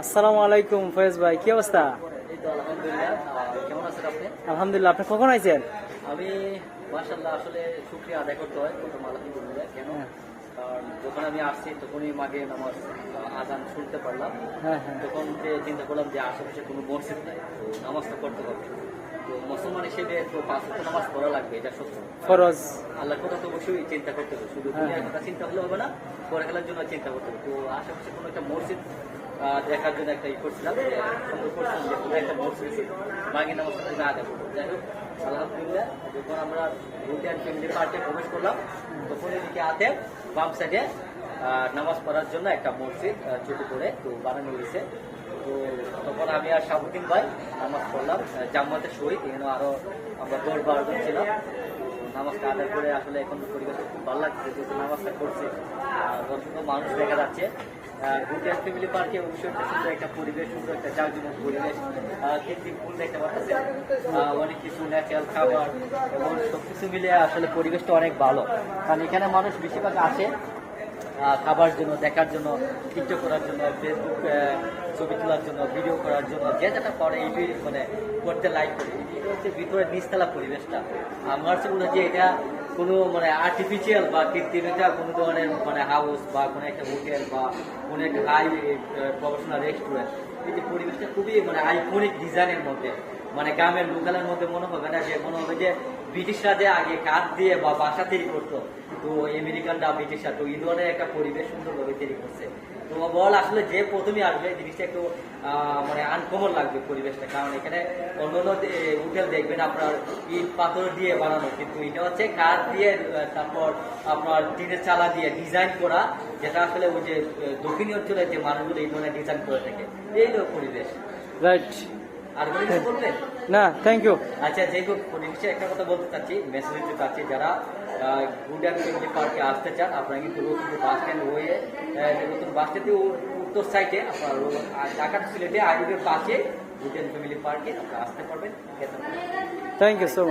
আসসালামু আলাইকুম ফয়েজ ভাই কি অবস্থা? আলহামদুলিল্লাহ কেমন আছেন আপনি? আলহামদুলিল্লাহ আপনি কখন আইছেন? আমি মার্শাল্লাহ আসলে শুক্রিয়া আদায় করতে হয় প্রথম আলহামদুলিল্লাহ কেন? হ্যাঁ। কারণ যখন আমি আসছি তখনই মাগে নামাজ আজান শুনতে পারলাম। হ্যাঁ হ্যাঁ। তখন যে চিন্তা করলাম যে আশেপাশে কোনো মসজিদ নাই তো নামাজটা করতে হবে। তো মুসলমান হিসেবে তো পাঁচ নামাজ পড়া লাগবে এটা সত্য। ফরজ। আল্লাহর কথা তো অবশ্যই চিন্তা করতে হবে। শুধু। দুনিয়ার কথা চিন্তা হলে হবে না পরে খেলার জন্য চিন্তা করতে হবে। তো আশেপাশে কোনো একটা মসজিদ দেখার জন্য একটা ই করছিলাম একটা মাগি নামাজটা তুমি আদায় করব যাই হোক, আলহামদুলিল্লাহ, যখন আমরা রুটিয়ান ফ্যামিলি পার্কে প্রবেশ করলাম, তখন এদিকে হাতে বাম সাইডে নামাজ পড়ার জন্য একটা মসজিদ ছোট করে তো বানানো হয়েছে। তো তখন আমি আর শাহুদ্দিন ভাই নামাজ পড়লাম জামাতের সহিত, এখানে আরও আমরা দশ বারো জন ছিলাম নামাজটা আদায় করে আসলে এখন পরিবেশটা খুব ভালো লাগছে, যেহেতু নামাজটা করছে আর মানুষ দেখা যাচ্ছে। গুটিয়ার ফ্যামিলি পার্কে অবশ্যই একটা সুন্দর একটা পরিবেশ, সুন্দর একটা জাঁকজমক পরিবেশ কৃত্রিম ফুল দেখতে পাচ্ছেন। অনেক কিছু ন্যাচারাল খাবার এবং সবকিছু মিলে আসলে পরিবেশটা অনেক ভালো। কারণ এখানে মানুষ বেশিরভাগ আসে খাবার জন্য, দেখার জন্য টিকটক করার জন্য ফেসবুক ছবি তোলার জন্য ভিডিও করার জন্য, যে যেটা করে এই মানে করতে লাইক করে। এটা হচ্ছে ভিতরে নিচতলা পরিবেশটা। আমার মনে হয় যে এটা কোনো মানে আর্টিফিশিয়াল বা কৃত্রিম এটা কোনো ধরনের মানে হাউস বা কোনো একটা হোটেল বা কোনো একটা হাই প্রফেশনাল রেস্টুরেন্ট এই যে পরিবেশটা খুবই মানে আইকনিক ডিজাইনের মধ্যে মানে গ্রামের লোকালের মধ্যে মনে হবে না যে, মনে হবে যে ব্রিটিশরা যে আগে কাঠ দিয়ে বা বাসা তৈরি করতো তো আমেরিকানরা ব্রিটিশরা তো এই ধরনের একটা পরিবেশ সুন্দরভাবে তৈরি করছে। তো বল আসলে যে প্রথমে আসবে, জিনিসটা একটু মানে আনকমন লাগবে পরিবেশটা। কারণ এখানে অন্য অন্য হোটেল দেখবেন আপনার ইট পাথর দিয়ে বানানো, কিন্তু এটা হচ্ছে কাঠ দিয়ে তারপর আপনার টিনের চালা দিয়ে ডিজাইন করা, যেটা আসলে ওই যে দক্ষিণী অঞ্চলে যে মানুষগুলো এই ধরনের ডিজাইন করে থাকে। এই পরিবেশ। রাইট না থ্যাংক ইউ আচ্ছা হোক পরিবেশে একটা কথা বলতে চাচ্ছি মেসেজ দিতে চাচ্ছি যারা গুড অ্যান্ড ফ্যামিলি পার্কে আসতে চান আপনারা কিন্তু বাস স্ট্যান্ড হয়ে নতুন বাস স্ট্যান্ডে উত্তর সাইডে আপনার ঢাকা সিলেটে আইডির পাশে গুড অ্যান্ড ফ্যামিলি পার্কে আপনারা আসতে পারবেন। Thank you so